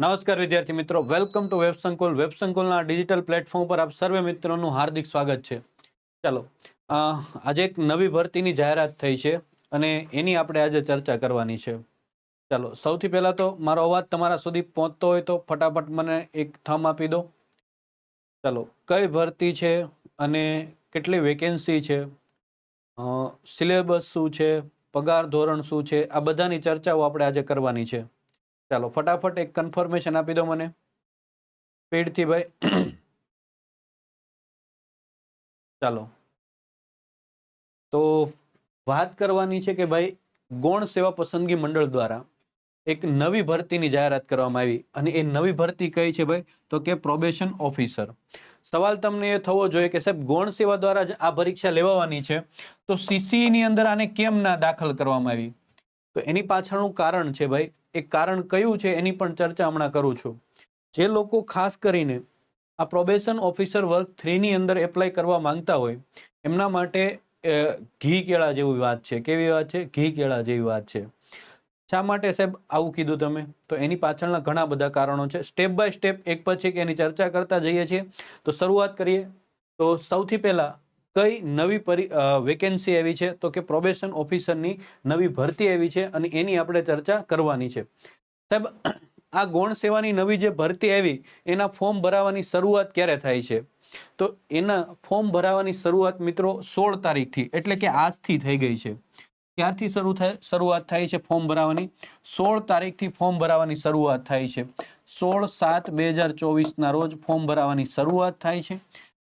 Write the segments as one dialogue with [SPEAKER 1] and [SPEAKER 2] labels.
[SPEAKER 1] નમસ્કાર વિદ્યાર્થી મિત્રો. Welcome to web Sankul web સંકુલના digital platform પર આપ સર્વે મિત્રોનું હાર્દિક સ્વાગત છે. ચાલો આજે એક નવી ભરતીની જાહેરાત થઈ છે અને એની આપણે આજે ચર્ચા કરવાની છે. ચાલો, સૌથી પહેલાં તો મારો અવાજ તમારા સુધી પહોંચતો હોય તો ફટાફટ મને એક થમ આપી દો. ચાલો, કઈ ભરતી છે અને કેટલી વેકેન્સી છે? સિલેબસ શું છે? પગાર ધોરણ શું છે? આ બધાની ચર્ચાઓ આપણે આજે કરવાની છે. ચાલો, ફટાફટ એક કન્ફર્મેશન આપી દો મને. સ્પીડથી ભાઈ. ચાલો. તો વાત કરવાની છે કે ભાઈ, ગૌણ સેવા પસંદગી મંડળ દ્વારા એક નવી ભરતીની જાહેરાત કરવામાં આવી અને એ નવી ભરતી કઈ છે ભાઈ? તો કે પ્રોબેશન ઓફિસર સવાલ તમને એ થવો જોઈએ કે સાહેબ, ગૌણ સેવા દ્વારા જ આ પરીક્ષા લેવાની છે? તો સીસીની અંદર આને કેમ ના દાખલ કરવામાં આવી? તો એની પાછળનું કારણ છે ભાઈ એ કારણ કયું છે એની પણ ચર્ચા હમણાં કરું છું. જે લોકો ખાસ કરીને આ પ્રોબેશન ઓફિસર વર્ક થ્રીની અંદર એપ્લાય કરવા માંગતા હોય, એમના માટે ઘી કેળા જેવી વાત છે. કેવી વાત છે? ઘી કેળા જેવી વાત છે. શા માટે સાહેબ આવું કીધું તમે? તો એની પાછળના ઘણા બધા કારણો છે. સ્ટેપ બાય સ્ટેપ એક પછી કે એની ચર્ચા કરતા જઈએ છીએ. તો શરૂઆત કરીએ. તો સૌથી પહેલા કઈ નવી પરી વેકેન્સી આવી છે? તો કે પ્રોબેશન ઓફિસરની નવી ભરતી આવી છે અને એની આપણે ચર્ચા કરવાની છે. સાહેબ, આ ગૌણ સેવાની નવી જે ભરતી આવી, એના ફોર્મ ભરાવાની શરૂઆત ક્યારે થાય છે? તો એના ફોર્મ ભરાવાની શરૂઆત મિત્રો સોળ તારીખથી, એટલે કે આજથી થઈ ગઈ છે. ક્યારથી શરૂ થાય, શરૂઆત થાય છે ફોર્મ ભરાવાની? સોળ તારીખથી ફોર્મ ભરાવાની શરૂઆત થાય છે. સોળ સાત બે હજાર ચોવીસના રોજ ફોર્મ ભરાવાની શરૂઆત થાય છે.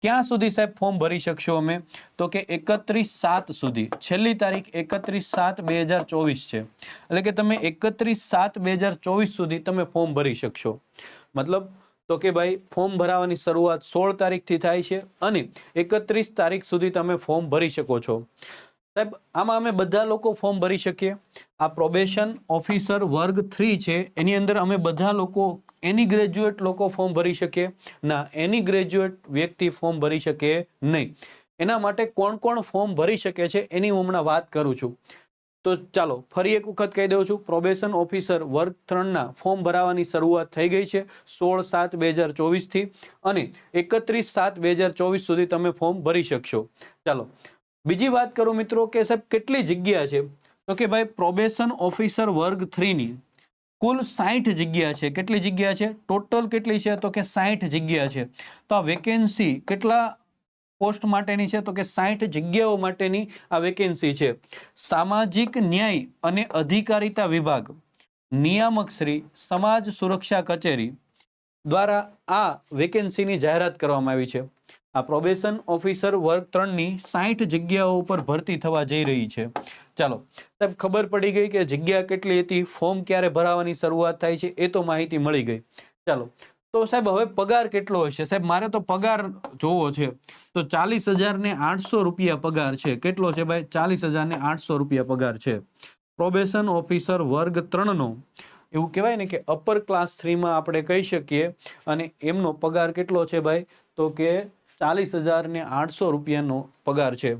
[SPEAKER 1] ક્યાં સુધી સાહેબ ફોર્મ ભરી શકશો અમે? તો કે એકત્રીસ સાત સુધી. છેલ્લી તારીખ એકત્રીસ સાત બે હજાર ચોવીસ છે. એટલે કે તમે એકત્રીસ સાત બે હજાર ચોવીસ સુધી તમે ફોર્મ ભરી શકશો. મતલબ તો કે ભાઈ, ફોર્મ ભરાવાની શરૂઆત સોળ તારીખથી થાય છે અને એકત્રીસ તારીખ સુધી તમે ફોર્મ ભરી શકો છો. સાહેબ, આમાં અમે બધા લોકો ફોર્મ ભરી શકીએ? આ પ્રોબેશન ઓફિસર વર્ગ થ્રી છે. એની અંદર અમે બધા લોકો એની ગ્રેજ્યુએટ લોકો ફોર્મ ભરી શકે? ના, એની ગ્રેજ્યુએટ વ્યક્તિ ફોર્મ ભરી શકે નહીં. એના માટે કોણ કોણ ફોર્મ ભરી શકે છે એની હું હમણાં વાત કરું છું. તો ચાલો, ફરી એક વખત કહી દઉં છું પ્રોબેશન ઓફિસર વર્ગ ત્રણના ફોર્મ ભરાવાની શરૂઆત થઈ ગઈ છે સોળ સાત બે હજાર ચોવીસથી અને એકત્રીસ સાત બે હજાર ચોવીસ સુધી તમે ફોર્મ ભરી શકશો. ચાલો, બીજી વાત કરું મિત્રો કે સાહેબ, કેટલી જગ્યા છે? તો કે ભાઈ પ્રોબેશન ઓફિસર વર્ગ થ્રીની કુલ સાઠ જગ્યા છે. કેટલી જગ્યા છે? ટોટલ કેટલી છે? તો કે સાઠ જગ્યા છે. તો આ વેકેન્સી કેટલા પોસ્ટ માટેની છે? તો કે સાઠ જગ્યાઓ માટેની આ વેકેન્સી છે. સામાજિક ન્યાય અને અધિકારિતા વિભાગ, નિયામક શ્રી, સમાજ સુરક્ષા કચેરી દ્વારા આ વેકેન્સીની જાહેરાત કરવામાં આવી છે. આ પ્રોબેશન ઓફિસર વર્ગ ત્રણની સાઠ જગ્યાઓ ઉપર ભરતી થવા જઈ રહી છે. ચાલો, સાહેબ, ખબર પડી ગઈ કે જગ્યા કેટલી હતી ફોર્મ ક્યારે ભરાવાની શરૂઆત થાય છે, એ તો માહિતી મળી ગઈ. ચાલો, તો સાહેબ, હવે પગાર કેટલો હશે? સાહેબ, મારે તો પગાર જોવો છે, તો ચાલીસ ને આઠસો રૂપિયા પગાર છે. કેટલો છે ભાઈ? ચાલીસ ને આઠસો રૂપિયા પગાર છે. પ્રોબેશન ઓફિસર વર્ગ ત્રણનો, એવું કહેવાય ને કે અપર ક્લાસ થ્રીમાં આપણે કહી શકીએ, અને એમનો પગાર કેટલો છે ભાઈ? તો કે ચાલીસ હજાર ને આઠસો રૂપિયાનો પગાર છે.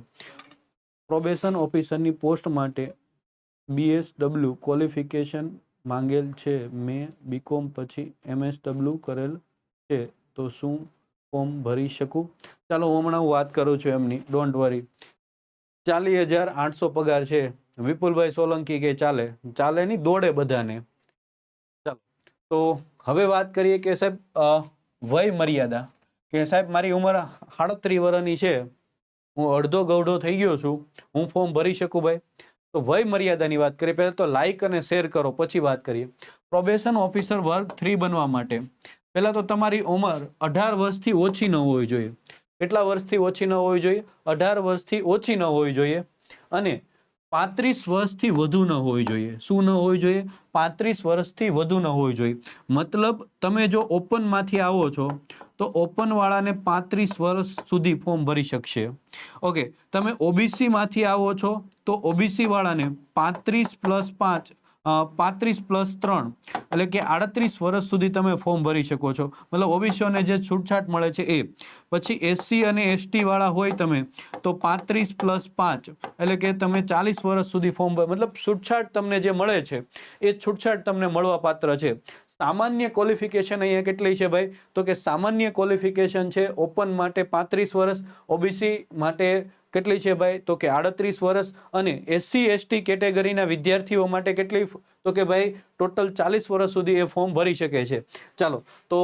[SPEAKER 1] પ્રોબેશન ઓફિસરની પોસ્ટ માટે બીએસડબલ્યુ ક્વોલિફિકેશન માંગેલ છે. મેં બીકોમ પછી એમએસડબલ્યુ કરેલ છે. તો શું ફોર્મ ભરી શકું? ચાલો હું હમણાં વાત કરું છું એમની. ડોન્ટ વરી ચાલીસ હજાર આઠસો પગાર છે. વિપુલભાઈ સોલંકી કે ચાલે? ચાલે નહીં, દોડે બધાને. ચાલો. તો હવે વાત કરીએ કે સાહેબ વય મર્યાદા. કે સાહેબ, મારી ઉંમર સાડત્રીસ વર્ષની છે. હું અડધો ગૌઢો થઈ ગયો છું. હું ફોર્મ ભરી શકું ભાઈ? તો વય મર્યાદાની વાત કરીએ. પહેલાં તો લાઈક અને શેર કરો, પછી વાત કરીએ. પ્રોબેશન ઓફિસર વર્ગ થ્રી બનવા માટે. પહેલાં તો તમારી ઉંમર અઢાર વર્ષથી ઓછી ન હોવી જોઈએ. કેટલા વર્ષથી ઓછી ન હોવી જોઈએ? અઢાર વર્ષથી ઓછી ન હોવી જોઈએ. અને પાંત્રીસ વર્ષથી વધુ ન હોવી જોઈએ. શું ન હોવી જોઈએ? પાંત્રીસ વર્ષથી વધુ ન હોવી જોઈએ. મતલબ, તમે જો ઓપનમાંથી આવો છો, તો ઓપનવાળાને પાંત્રીસ વર્ષ સુધી ફોર્મ ભરી શકશે. ઓકે, તમે ઓબીસીમાંથી આવો છો, તો ઓબીસીવાળાને પાંત્રીસ પ્લસ પાંચ પાંત્રીસ પ્લસ ત્રણ, એટલે કે આડત્રીસ વર્ષ સુધી તમે ફોર્મ ભરી શકો છો. મતલબ ઓબીસીઓને જે છૂટછાટ મળે છે એ. પછી એસસી અને એસટી વાળા હોય તમે, તો પાંત્રીસ પ્લસ પાંચ, એટલે કે તમે ચાલીસ વર્ષ સુધી ફોર્મ મતલબ છૂટછાટ તમને જે મળે છે, એ છૂટછાટ તમને મળવા પાત્ર છે. સામાન્ય ક્વોલિફિકેશન અહીંયા કેટલી છે ભાઈ? તો કે સામાન્ય ક્વોલિફિકેશન છે ઓપન માટે પાંત્રીસ વર્ષ, ઓબીસી માટે કેટલી છે ભાઈ? તો કે આડત્રીસ વર્ષ અને એસસી, એસટી કેટેગરીના વિદ્યાર્થીઓ માટે કેટલી તો કે ભાઈ, ટોટલ ચાલીસ વર્ષ સુધી એ ફોર્મ ભરી શકે છે. ચાલો, તો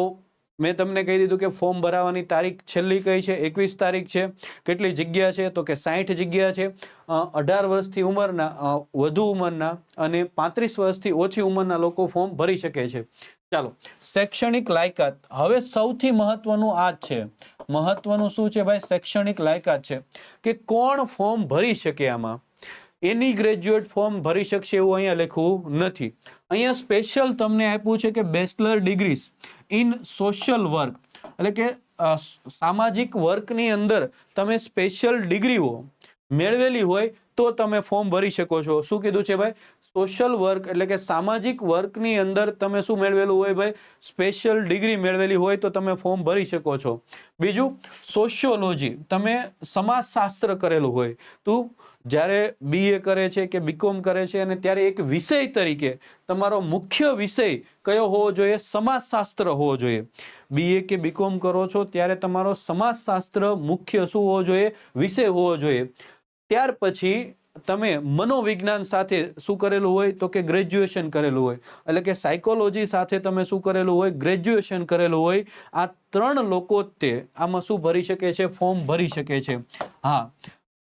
[SPEAKER 1] મેં તમને કહી દીધું કે ફોર્મ ભરાવાની તારીખ છેલ્લી કઈ છે? એકવીસ તારીખ છે. કેટલી જગ્યા છે? તો કે સાઠ જગ્યા છે. અઢાર વર્ષથી ઉંમરના વધુ ઉંમરના અને પાંત્રીસ વર્ષથી ઓછી ઉંમરના લોકો ફોર્મ ભરી શકે છે. ચાલો, શૈક્ષણિક લાયકાત. હવે સૌથી મહત્વનું આ છે. મહત્વનું શું છે ભાઈ? શૈક્ષણિક લાયકાત છે. કે કોણ ફોર્મ ભરી શકે આમાં? એની ગ્રેજ્યુએટ ફોર્મ ભરી શકશે એવું અહીંયા લખવું નથી. અહીંયા સ્પેશિયલ તમને આપ્યું છે કે bachelor degrees in social work. એટલે કે સામાજિક વર્કની અંદર તમે સ્પેશિયલ ડિગ્રીઓ મેળવેલી હોય તો તમે ફોર્મ ભરી શકો છો. શું કીધું છે ભાઈ? સોશિયલ વર્ક એટલે કે સામાજિક વર્કની અંદર તમે શું મેળવેલું હોય ભાઈ? સ્પેશિયલ ડિગ્રી મેળવેલી હોય તો તમે ફોર્મ ભરી શકો છો. બીજું સોશિયોલોજી તમે સમાજશાસ્ત્ર કરેલું હોય. તું જ્યારે બીએ કરે છે કે બીકોમ કરે છે અને ત્યારે એક વિષય તરીકે તમારો મુખ્ય વિષય કયો હોવો જોઈએ? સમાજશાસ્ત્ર હોવો જોઈએ. બીએ કે બીકોમ કરો છો ત્યારે તમારો સમાજશાસ્ત્ર મુખ્ય શું હોવો જોઈએ? વિષય હોવો જોઈએ. ત્યાર પછી તમે મનોવિજ્ઞાન સાથે શું કરેલું હોય તો કે ગ્રેજ્યુએશન કરેલું હોય. એટલે કે સાયકોલોજી સાથે તમે શું કરેલું હોય ગ્રેજ્યુએશન કરેલું હોય, આ ત્રણ લોકો તે આમાં શું ભરી શકે છે ફોર્મ ભરી શકે છે. હા.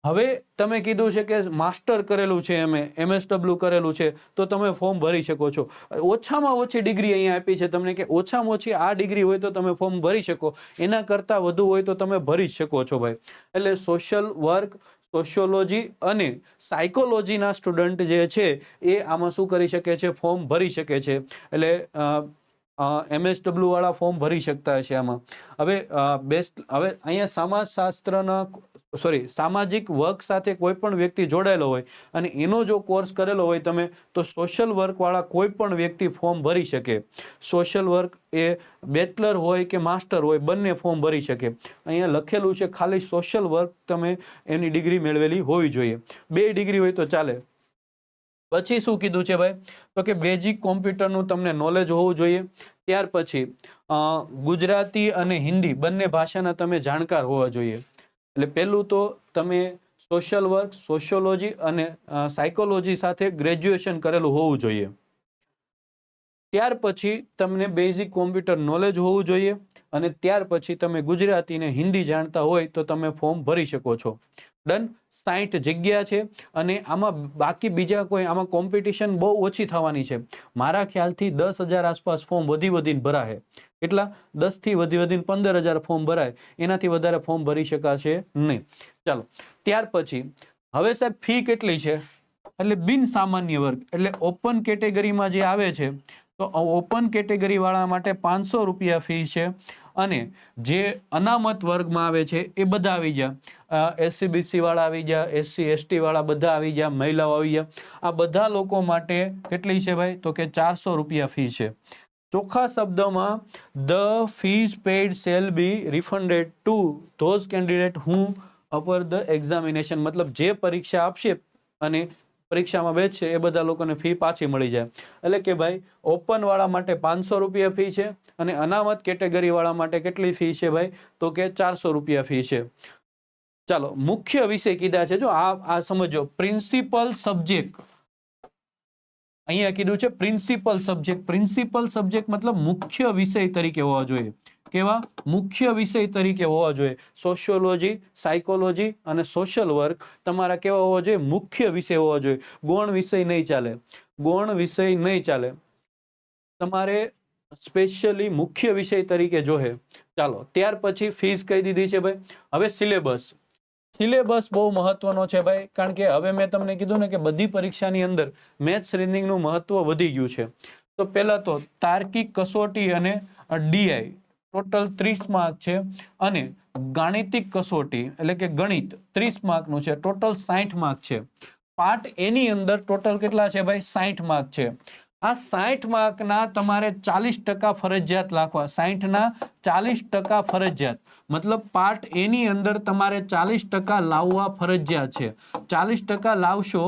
[SPEAKER 1] હવે તમે કીધું છે કે માસ્ટર કરેલું છે એમ એમએસડબલ્યુ કરેલું છે, તો તમે ફોર્મ ભરી શકો છો. ઓછામાં ઓછી ડિગ્રી અહીંયા આપી છે તમને કે ઓછામાં ઓછી આ ડિગ્રી હોય તો તમે ફોર્મ ભરી શકો. એના કરતાં વધુ હોય તો તમે ભરી શકો છો ભાઈ. એટલે સોશિયલ વર્ક સોશિયોલોજી અને સાયકોલોજીના સ્ટુડન્ટ જે છે, એ આમાં શું કરી શકે છે? ફોર્મ ભરી શકે છે. એટલે એમએસડબલ્યુ વાળા ફોર્મ ભરી શકતા હશે આમાં. હવે બેસ્ટ, હવે અહીંયા સમાજશાસ્ત્રના સોરી, સામાજિક વર્ક સાથે કોઈ પણ વ્યક્તિ જોડાયેલો હોય અને એનો જો કોર્સ કરેલો હોય તમે, તો સોશિયલ વર્કવાળા કોઈ પણ વ્યક્તિ ફોર્મ ભરી શકે. સોશિયલ વર્ક એ બેચલર હોય કે માસ્ટર હોય, બંને ફોર્મ ભરી શકે. અહીંયા લખેલું છે, ખાલી સોશિયલ વર્ક તમે એની ડિગ્રી મેળવેલી હોવી જોઈએ. બે ડિગ્રી હોય તો ચાલે. પછી શું કીધું છે ભાઈ? તો કે બેઝિક કોમ્પ્યુટરનું તમને નોલેજ હોવું જોઈએ. ત્યાર પછી ગુજરાતી અને હિન્દી બંને ભાષાના તમે જાણકાર હોવા જોઈએ. એટલે પહેલું તો તમે સોશિયલ વર્ક સોશિયોલોજી અને સાયકોલોજી સાથે ગ્રેજ્યુએશન કરેલું હોવું જોઈએ. ત્યાર પછી તમને બેઝિક કોમ્પ્યુટર નોલેજ હોવું જોઈએ અને ત્યાર પછી તમે ગુજરાતી ને હિન્દી જાણતા હોય તો તમે ફોર્મ ભરી શકો છો. ડન સાઠ જગ્યા છે અને આમાં બાકી બીજા કોઈ આમાં કોમ્પિટિશન બહુ ઓછી થવાની છે. મારા ખ્યાલથી દસ હજાર આસપાસ ફોર્મ વધી વધીને ભરાય કેટલા? દસથી વધી વધીને પંદર હજાર ફોર્મ ભરાય. એનાથી વધારે ફોર્મ ભરી શકાશે નહીં. ચાલો, ત્યાર પછી, હવે સાહેબ ફી કેટલી છે? એટલે બિન સામાન્ય વર્ગ, એટલે ઓપન કેટેગરીમાં જે આવે છે, તો ઓપન કેટેગરી વાળા માટે પાંચસો રૂપિયા ફી છે અને જે અનામત વર્ગમાં આવે છે એ બધા આવી ગયા. એસસીબીસી વાળા આવી ગયા એસસી એસટી વાળા બધા આવી ગયા, મહિલાઓ આવી ગયા. આ બધા લોકો માટે કેટલી છે ભાઈ? તો કે ચારસો રૂપિયા ફી છે. ચોખ્ખા શબ્દમાં the fees paid shall be refunded to those candidate who appear the examination મતલબ જે પરીક્ષા આપશે અને પરીક્ષામાં બેસશે, એ બધા લોકોને ફી પાછી મળી જાય. એટલે કે ભાઈ ઓપનવાળા માટે પાંચસો રૂપિયા ફી છે અને અનામત કેટેગરીવાળા માટે કેટલી ફી છે ભાઈ? તો કે ચારસો રૂપિયા ફી છે. ચાલો, મુખ્ય વિષય કીધા છે. જો આ આ સમજો પ્રિન્સિપલ સબ્જેક્ટ અહીંયા કીધું છે પ્રિન્સિપલ સબ્જેક્ટ પ્રિન્સિપલ સબ્જેક્ટ મતલબ મુખ્ય વિષય તરીકે હોવા જોઈએ. કેવા? મુખ્ય વિષય તરીકે હોવા જોઈએ. સોશિયોલોજી સાયકોલોજી અને સોશિયલ વર્ક તમારા કેવા હોવા જોઈએ? મુખ્ય વિષય હોવા જોઈએ. ગૌણ વિષય નહીં ચાલે. ગૌણ વિષય નહીં ચાલે. તમારે સ્પેશિયલી મુખ્ય વિષય તરીકે જોહે. ચાલો, ત્યાર પછી ફીસ કહી દીધી છે ભાઈ. હવે સિલેબસ સિલેબસ બહુ મહત્વનો છે ભાઈ. કારણ કે હવે મેં તમને કીધું ને કે બધી પરીક્ષાની અંદર મેથ્સ રીડિંગનું મહત્વ વધી ગયું છે. તો પહેલા તો તાર્કિક કસોટી અને ડીઆઈ ટોટલ ત્રીસ માર્ક છે અને ગાણિતિક કસોટી એટલે કે ગણિત ત્રીસ માર્કનું છે, ટોટલ સાઠ માર્ક છે. પાર્ટ એની અંદર ટોટલ કેટલા છે ભાઈ? સાઠ માર્ક છે. આ સાઠ માર્કના તમારે ચાલીસ ટકા ફરજિયાત લખવા. સાઠના ચાલીસ ટકા ફરજિયાત. મતલબ પાર્ટ એની અંદર તમારે ચાલીસ ટકા લાવવા ફરજિયાત છે. ચાલીસ ટકા લાવશો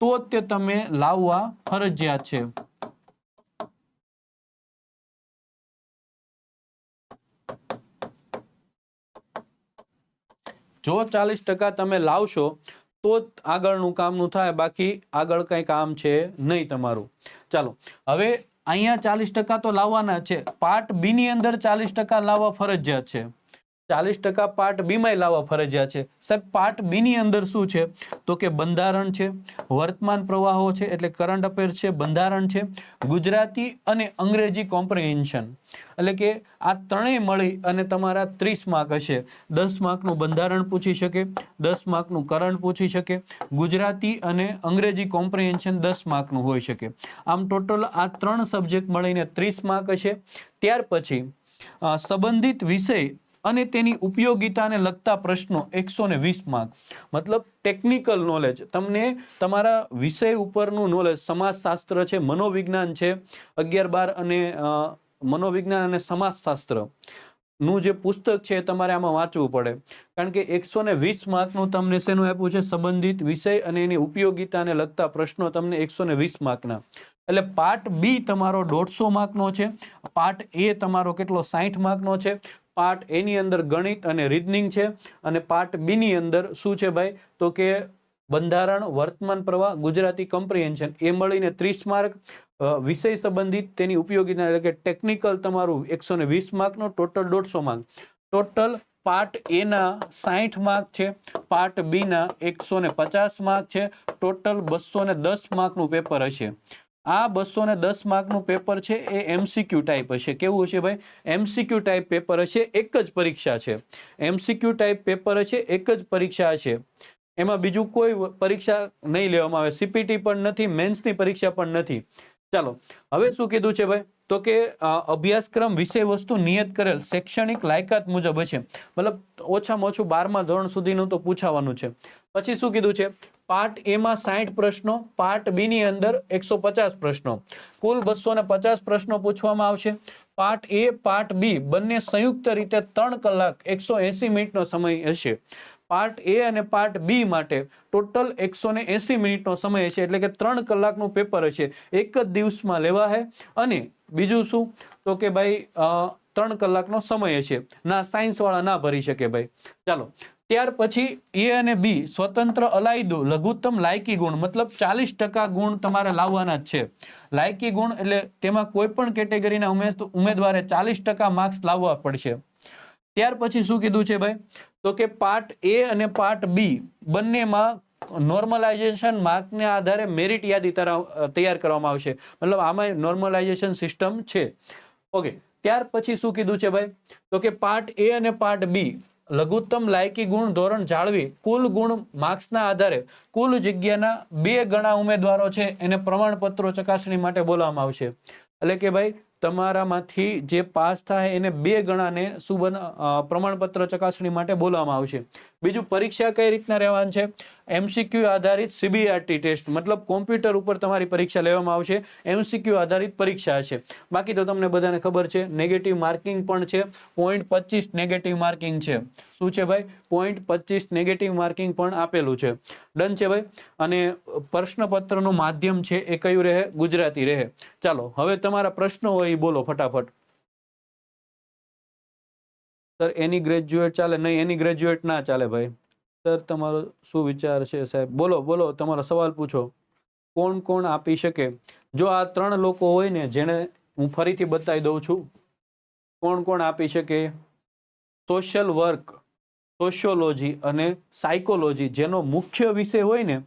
[SPEAKER 1] તો તે તમે લાવવા ફરજિયાત છે. જો ચાલીસ ટકા તમે લાવશો તો જ આગળનું કામનું થાય, બાકી આગળ કંઈ કામ છે નહીં તમારું. ચાલો, હવે અહીંયા ચાલીસ ટકા તો લાવવાના છે. પાર્ટ બી ની અંદર ચાલીસ ટકા લાવવા ફરજિયાત છે. ચાલીસ ટકા પાર્ટ બીમાંય લાવવા ફરજિયાત છે. સાહેબ, પાર્ટ બી ની અંદર શું છે? તો કે બંધારણ છે, વર્તમાન પ્રવાહો છે, એટલે કરંટ અફેર છે, બંધારણ છે, ગુજરાતી અને અંગ્રેજી કોમ્પ્રિહેન્શન એટલે કે આ ત્રણેય મળી અને તમારા ત્રીસ માર્ક હશે. દસ માર્કનું બંધારણ પૂછી શકે, દસ માર્કનું કરંટ પૂછી શકે, ગુજરાતી અને અંગ્રેજી કોમ્પ્રિહેન્શન દસ માર્કનું હોઈ શકે. આમ ટોટલ આ ત્રણ સબ્જેક્ટ મળીને ત્રીસ માર્ક હશે. ત્યાર પછી સંબંધિત વિષય અને તેની ઉપયોગિતાને લગતા પ્રશ્નો એકસો ને વીસ માર્ક મતલબ ટેકનિકલ નોલેજ તમને તમારા વિષય ઉપરનું નોલેજ સમાજશાસ્ત્ર છે, મનોવિજ્ઞાન છે, અગિયાર બાર અને મનોવિજ્ઞાન અને સમાજશાસ્ત્રનું જે પુસ્તક છે તમારે આમાં વાંચવું પડે. કારણ કે એકસો ને વીસ માર્કનું તમને શેનું આપ્યું છે? સંબંધિત વિષય અને એની ઉપયોગિતાને લગતા પ્રશ્નો તમને એકસો ને વીસ માર્કના એટલે પાર્ટ બી તમારો દોઢસો માર્કનો છે. પાર્ટ એ તમારો કેટલો સાઠ માર્કનો છે? પાર્ટ એની અંદર ગણિત અને રીઝનિંગ છે અને પાર્ટ બી ની અંદર શું છે ભાઈ? તો કે બંધારણ, વર્તમાન પ્રવાહ, ગુજરાતી કમ્પ્રિહેન્શન એ મળીને ત્રીસ માર્ક વિષય સંબંધિત તેની ઉપયોગિતા એટલે કે ટેકનિકલ તમારું એકસો ને વીસ માર્કનો ટોટલ દોઢસો માર્ક ટોટલ પાર્ટ એના સાઠ માર્ક છે, પાર્ટ બીના એકસો ને પચાસ માર્ક છે ટોટલ બસો ને દસ માર્કનું પેપર હશે. આ બસો ને દસ માર્કનું પેપર છે એ એમસીક્યુ ટાઈપ હશે. કેવું હશે ભાઈ? એમસીક્યુ ટાઈપ પેપર હશે, એક જ પરીક્ષા છે. એમસીક્યુ ટાઈપ પેપર હશે, એક જ પરીક્ષા હશે. એમાં બીજું કોઈ પરીક્ષા નહીં લેવામાં આવે. સીપીટી પણ નથી, મેન્સની પરીક્ષા પણ નથી. ચાલો, હવે શું કીધું છે ભાઈ? તો કે અભ્યાસક્રમ વિષય વસ્તુ નિયત કરેલ શૈક્ષણિક લાયકાત મુજબ હશે. મતલબ ઓછામાં ઓછું બારમા ધોરણ સુધીનું તો પૂછાવાનું છે. પછી શું કીધું છે? પાર્ટ એમાં સાઠ પ્રશ્નો, પાર્ટ બી ની અંદર એકસો પચાસ પ્રશ્નો. કુલ બસો પચાસ પ્રશ્નો પૂછવામાં આવશે. પાર્ટ એ, પાર્ટ બી બંને સંયુક્ત રીતે ત્રણ કલાક એકસો એસી મિનિટનો સમય હશે. પાર્ટ એ અને પાર્ટ બી માટે ટોટલ એકસો ને એસી મિનિટનો સમય હશે, એટલે કે ત્રણ કલાકનું પેપર હશે. એક જ દિવસમાં લેવા હે અને બીજું શું? તો કે ભાઈ ત્રણ કલાકનો સમય હશે. ના સાયન્સ વાળા ના ભરી શકે ભાઈ. ચાલો. ત્યાર પછી એ અને બી સ્વતંત્ર અલાયદો, લઘુત્તમ લાયકી ગુણ, મતલબ ચાલીસ ટકા ગુણ તમારે લાવવાના જ છે. લાયકી ગુણ એટલે તેમાં કોઈ પણ કેટેગરીના ઉમેદ, ઉમેદવારે ચાલીસ ટકા માર્ક્સ લાવવા પડશે. ત્યાર પછી શું કીધું છે ભાઈ? તો કે પાર્ટ એ અને પાર્ટ બી બંનેમાં નોર્મલાઇઝેશન માર્કને આધારે મેરિટ યાદી તૈયાર કરવામાં આવશે. મતલબ આમાં નોર્મલાઇઝેશન સિસ્ટમ છે. ઓકે ત્યાર પછી શું કીધું છે ભાઈ? તો કે પાર્ટ એ અને પાર્ટ બી લઘુત્તમ લાયકી ગુણ ધોરણ જાળવી કુલ ગુણ માર્ક્સના આધારે કુલ જગ્યાના બે ગણા ઉમેદવારો છે એને પ્રમાણપત્રો ચકાસણી માટે બોલાવવામાં આવશે. એટલે કે ભાઈ, તમારામાંથી જે પાસ થાય એને બે ગણાને શું બન પ્રમાણપત્ર ચકાસણી માટે બોલાવવામાં આવશે. બીજું પરીક્ષા કઈ રીતના રહેવાની છે? એમસીક્યુ આધારિત સીબીઆરટી ટેસ્ટ, મતલબ કોમ્પ્યુટર ઉપર તમારી પરીક્ષા લેવામાં આવશે, એમસીક્યુ આધારિત પરીક્ષા હશે. બાકી તો તમને બધાને ખબર છે નેગેટિવ માર્કિંગ પણ છે પોઈન્ટ પચીસ નેગેટિવ માર્કિંગ છે. શું છે ભાઈ? પોઈન્ટ પચીસ નેગેટિવ માર્કિંગ પણ આપેલું છે. ડન છે ભાઈ? અને પ્રશ્નપત્રનું માધ્યમ છે એ કયું રહે? ગુજરાતી રહે. ચાલો, હવે તમારા પ્રશ્નો હોય એ બોલો ફટાફટ. સર એની ગ્રેજ્યુએટ ચાલે? નહીં, એની ગ્રેજ્યુએટ ના ચાલે ભાઈ. સર, તમારો શું વિચાર છે સાહેબ? બોલો બોલો, તમારો સવાલ પૂછો. કોણ કોણ આપી શકે? જો આ ત્રણ લોકો હોય ને જેને હું ફરીથી બતાવી દઉં છું. કોણ કોણ આપી શકે? સોશિયલ વર્ક, સોશિયોલોજી અને સાયકોલોજી, જેનો મુખ્ય વિષય હોય ને,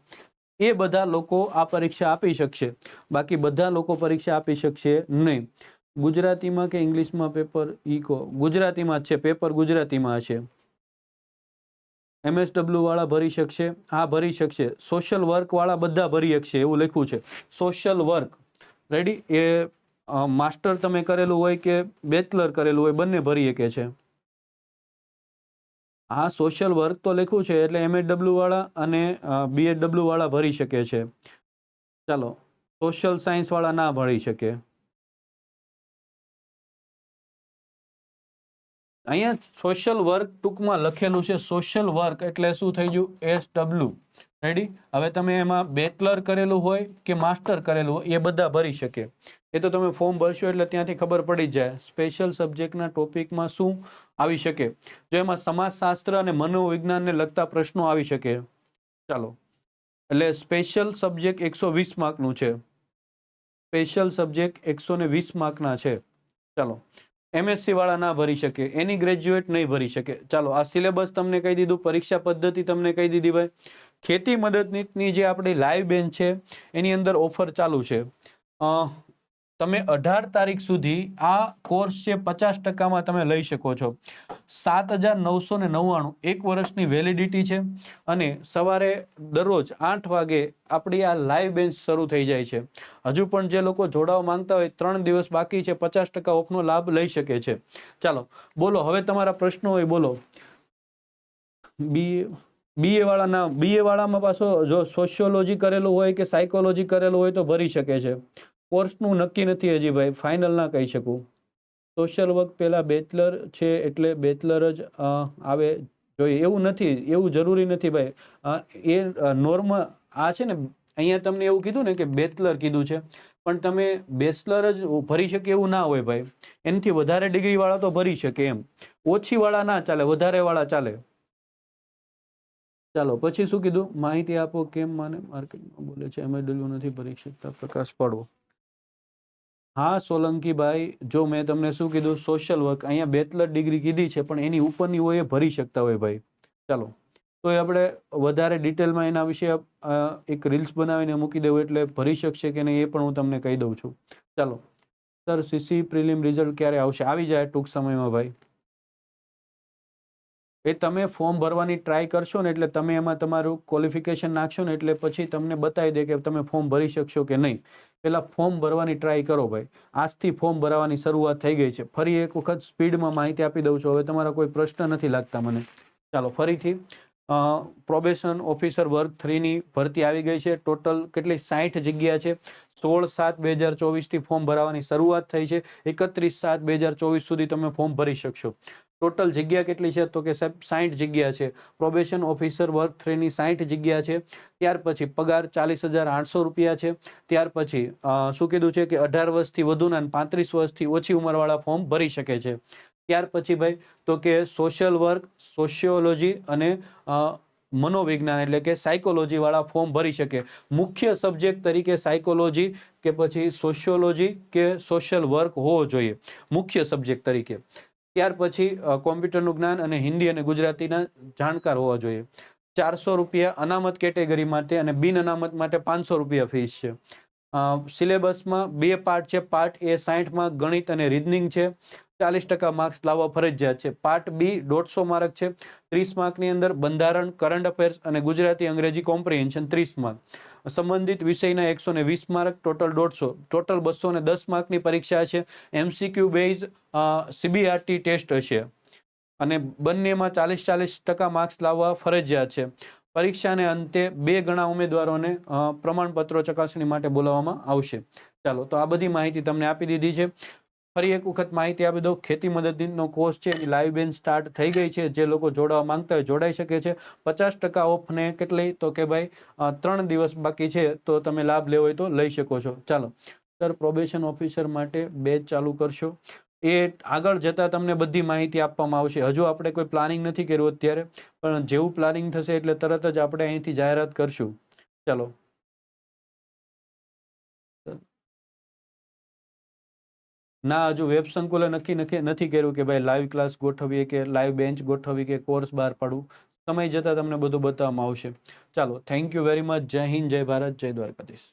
[SPEAKER 1] એ બધા લોકો આ પરીક્ષા આપી શકશે. બાકી બધા લોકો પરીક્ષા આપી શકશે નહીં. ગુજરાતીમાં કે ઇંગ્લિશમાં પેપર ઈ કહો ગુજરાતીમાં જ છે, પેપર ગુજરાતીમાં હશે. એમએસડબલ્યુ વાળા ભરી શકશે હા ભરી શકશે. સોશિયલ વર્ક વાળા બધા ભરી શકશે, એવું લખ્યું છે. સોશિયલ વર્ક રેડી એ માસ્ટર તમે કરેલું હોય કે બેચલર કરેલું હોય, બંને ભરી શકે છે. હા સોશિયલ વર્ક તો લખ્યું છે, એટલે એમએડબલ્યુ વાળા અને બીએડબલ્યુવાળા ભરી શકે છે. ચાલો સોશિયલ સાયન્સ વાળા ના ભરી શકે. અહીંયા સોશિયલ વર્ક ટૂંકમાં લખેલું છે સોશિયલ વર્ક એટલે શું થઈ ગયું? એસ ડબલ્યુ રેડી હવે તમે એમાં બેચલર કરેલું હોય કે માસ્ટર કરેલું હોય, એ બધા ભરી શકે. એ તો તમે ફોર્મ ભરશો એટલે ત્યાંથી ખબર પડી જાય. સ્પેશિયલ સબ્જેક્ટના ટોપિકમાં શું આવી શકે? જો એમાં સમાજશાસ્ત્ર અને મનોવિજ્ઞાનને લગતા પ્રશ્નો આવી શકે. ચાલો. એટલે સ્પેશિયલ સબ્જેક્ટ એકસો વીસ માર્કનું છે. સ્પેશિયલ સબ્જેક્ટ એકસો વીસ માર્કના છે. ચાલો. એમએસસી વાળા ના ભરી શકે એની ગ્રેજ્યુએટ નહીં ભરી શકે. ચાલો આ સિલેબસ તમને કહી દીધું પરીક્ષા પદ્ધતિ તમને કહી દીધી ભાઈ. ખેતી મદદની જે આપણી લાઈવ બેન છે એની અંદર ઓફર ચાલુ છે. અ, તમે અઢાર તારીખ સુધી આ કોર્સ છે પચાસ ટકામાં તમે લઈ શકો છો. સાત હજાર નવસો ને નવ્વાણું એક વર્ષની વેલિડિટી છે અને સવારે દરરોજ આઠ વાગે આપણી આ લાઈવ બેન્ચ શરૂ થઈ જાય છે. હજુ પણ જે લોકો જોડાવા માંગતા હોય ત્રણ દિવસ બાકી છે પચાસ ટકા ઓફનો લાભ લઈ શકે છે. ચાલો, બોલો, હવે તમારા પ્રશ્નો હોય બોલો. બી બીએ વાળાના બીએ વાળામાં પાછો જો સોશિયોલોજી કરેલું હોય કે સાયકોલોજી કરેલું હોય તો ભરી શકે છે. કોર્સનું નક્કી નથી હજી ભાઈ ફાઇનલ ના કહી શકું. સોશિયલ વર્ક પહેલાં બેચલર છે એટલે બેચલર જ આવે જોઈએ. એવું નથી, એવું જરૂરી નથી ભાઈ. એ નોર્મ આ છે ને, અહીંયા તમને એવું કીધું ને કે બેચલર કીધું છે. પણ તમે બેચલર જ ભરી શકે એવું ના હોય ભાઈ. એનાથી વધારે ડિગ્રીવાળા તો ભરી શકે એમ. ઓછીવાળા ના ચાલે વધારેવાળા ચાલે. ચાલો, પછી શું કીધું? માહિતી આપો, કેમ માને? માર્કેટમાં બોલે છે એમ નથી ભરી શકતા પ્રકાશ પાડવો. હા સોલંકીભાઈ જો મેં તમને શું કીધું સોશિયલ વર્ક અહીંયા બેચલર ડિગ્રી કીધી છે, પણ એની ઉપરની હોય એ ભરી શકતા હોય ભાઈ. ચાલો, તો એ આપણે વધારે ડિટેલમાં એના વિશે એક રીલ્સ બનાવીને મૂકી દેવું એટલે ભરી શકશે કે નહીં એ પણ હું તમને કહી દઉં છું. ચાલો સર સીસી પ્રિલિમ રિઝલ્ટ ક્યારે આવશે? આવી જાય ટૂંક સમયમાં ભાઈ. એ તમે ફોર્મ ભરવાની ટ્રાય કરશો ને એટલે તમે એમાં તમારું ક્વોલિફિકેશન નાખશો ને એટલે પછી તમને બતાવી દે કે તમે ફોર્મ ભરી શકશો કે નહીં. પહેલાં ફોર્મ ભરવાની ટ્રાય કરો ભાઈ. આજથી ફોર્મ ભરવાની શરૂઆત થઈ ગઈ છે. ફરી એક વખત સ્પીડમાં માહિતી આપી દઉં છું. હવે તમારા કોઈ પ્રશ્ન નથી લાગતા મને. ચાલો, ફરીથી પ્રોબેશન ઓફિસર વર્ગ થ્રીની ભરતી આવી ગઈ છે. ટોટલ કેટલી? સાઠ જગ્યા છે. સોળ સાત બે હજાર ચોવીસથી ફોર્મ ભરાવાની શરૂઆત થઈ છે. એકત્રીસ સાત બે હજાર ચોવીસ સુધી તમે ફોર્મ ભરી શકશો. ટોટલ જગ્યા કેટલી છે? તો કે સાહેબ સાઠ જગ્યા છે. પ્રોબેશન ઓફિસર વર્ક થ્રીની સાઠ જગ્યા છે. ત્યાર પછી પગાર ચાલીસ હજાર આઠસો રૂપિયા છે. ત્યાર પછી શું કીધું છે કે અઢાર વર્ષથી વધુના પાંત્રીસ વર્ષથી ઓછી ઉંમરવાળા ફોર્મ ભરી શકે છે. ત્યાર પછી ભાઈ, તો કે સોશિયલ વર્ક સોશિયોલોજી અને મનોવિજ્ઞાન એટલે કે સાયકોલોજીવાળા ફોર્મ ભરી શકે. મુખ્ય સબ્જેક્ટ તરીકે સાયકોલોજી કે પછી સોશિયોલોજી કે સોશિયલ વર્ક હોવો જોઈએ. મુખ્ય સબ્જેક્ટ તરીકે. ત્યાર પછી કોમ્પ્યુટરનું જ્ઞાન અને હિન્દી અને ગુજરાતીના જાણકાર હોવા જોઈએ. ચારસો રૂપિયા અનામત કેટેગરી માટે અને બિન અનામત માટે પાંચસો રૂપિયા ફીસ છે. સિલેબસમાં બે પાર્ટ છે. પાર્ટ એ સાઠમાં ગણિત અને રીઝનિંગ છે. ચાલીસ ટકા માર્ક્સ લાવવા ફરજિયાત છે. પાર્ટ બી દોઢસો માર્ક છે. ત્રીસ માર્કની અંદર બંધારણ, કરંટ અફેર્સ અને ગુજરાતી અંગ્રેજી કોમ્પ્રિહેન્શન ત્રીસ માર્ક. સંબંધિત વિષયના એકસો ને વીસ માર્ક, ટોટલ દોઢસો, ટોટલ બસો ને દસ માર્કની પરીક્ષા છે. એમસીક્યુ બેઝ સીબીઆરટી ટેસ્ટ હશે અને બંનેમાં ચાલીસ ચાલીસ ટકા માર્ક્સ લાવવા ફરજિયાત છે. પરીક્ષાને અંતે બે ગણા ઉમેદવારોને પ્રમાણપત્રો ચકાસણી માટે બોલાવવામાં આવશે. ચાલો, તો આ બધી માહિતી તમને આપી દીધી છે. ફરી એક વખત માહિતી આપી દઉં. ખેતી મદદનો કોર્સ છે, એની લાઈવ બેન સ્ટાર્ટ થઈ ગઈ છે. જે લોકો જોડાવા માંગતા હોય જોડાઈ શકે છે. પચાસ ટકા ઓફને કેટલી? તો કે ભાઈ ત્રણ દિવસ બાકી છે, તો તમે લાભ લેવો હોય તો લઈ શકો છો. ચાલો સર પ્રોબેશન ઓફિસર માટે બેચ ચાલુ કરશો. એ આગળ જતાં તમને બધી માહિતી આપવામાં આવશે. હજુ આપણે કોઈ પ્લાનિંગ નથી કર્યું અત્યારે, પણ જેવું પ્લાનિંગ થશે એટલે તરત જ આપણે અહીંથી જાહેરાત કરશું. ચાલો. ના, હજુ વેબ સંકુલે નક્કી નક્કી નથી કર્યું કે ભાઈ લાઈવ ક્લાસ ગોઠવીએ કે લાઈવ બેન્ચ ગોઠવી કે કોર્સ બહાર પાડવું. સમય જતાં તમને બધું બતાવવામાં આવશે. ચાલો થેન્ક યુ વેરી મચ જય હિન્દ, જય ભારત, જય દ્વારકાધીશ.